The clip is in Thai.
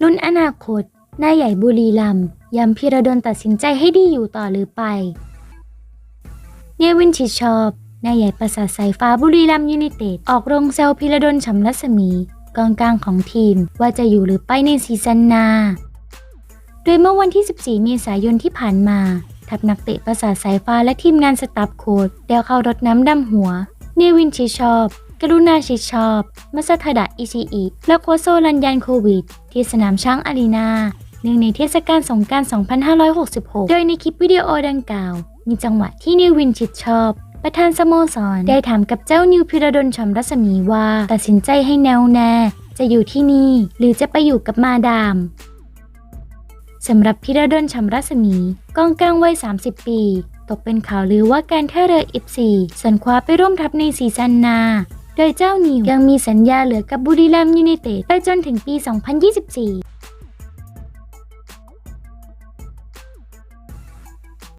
รุ่นอนาคตนายใหญ่บุรีรัมย์ย้ำพีระดลตัดสินใจให้ดีอยู่ต่อหรือไป เนวินชิดชอบนายใหญ่ประสาทสายฟ้าบุรีรัมย์ยูไนเต็ด ออกโรงเซลพีระดลฉำรัศมี กองกลางของทีมว่าจะอยู่หรือไปในซีซั่นหน้าโดยเมื่อวันที่ 14 เมษายนที่ผ่านมา ทัพนักเตะประสาทสายฟ้าและทีมงานสตาฟโค้ดเดวเข้ารดน้ำดำหัว เนวินชิดชอบ กรุณาชิดชอบ มัสทดะอิชิอิ และโคโซลันยันโควิด ที่สนามช้างอารีนาเนื่องในเทศกาลสงกราร2566 โดยในคลิปวิดีโอดังกล่าว มีจังหวะที่นิววินชิดชอบ ประธานสโมสร ได้ถามกับเจ้านิวพิรดลชมรัศมีว่า ตัดสินใจให้แนวแน่ จะอยู่ที่นี่ หรือจะไปอยู่กับมาดามสำหรับพิรดลชำรัศมีกองกลางวัย 30 ปี ตกเป็นข่าวลือว่าการท่าเรือ F4 สันคว้าไปร่วมทัพในซีซั่นหน้า โดยเจ้านิวยังมีสัญญาเหลือกับบุรีรัมย์ยูไนเต็ดไปจนถึงปี 2024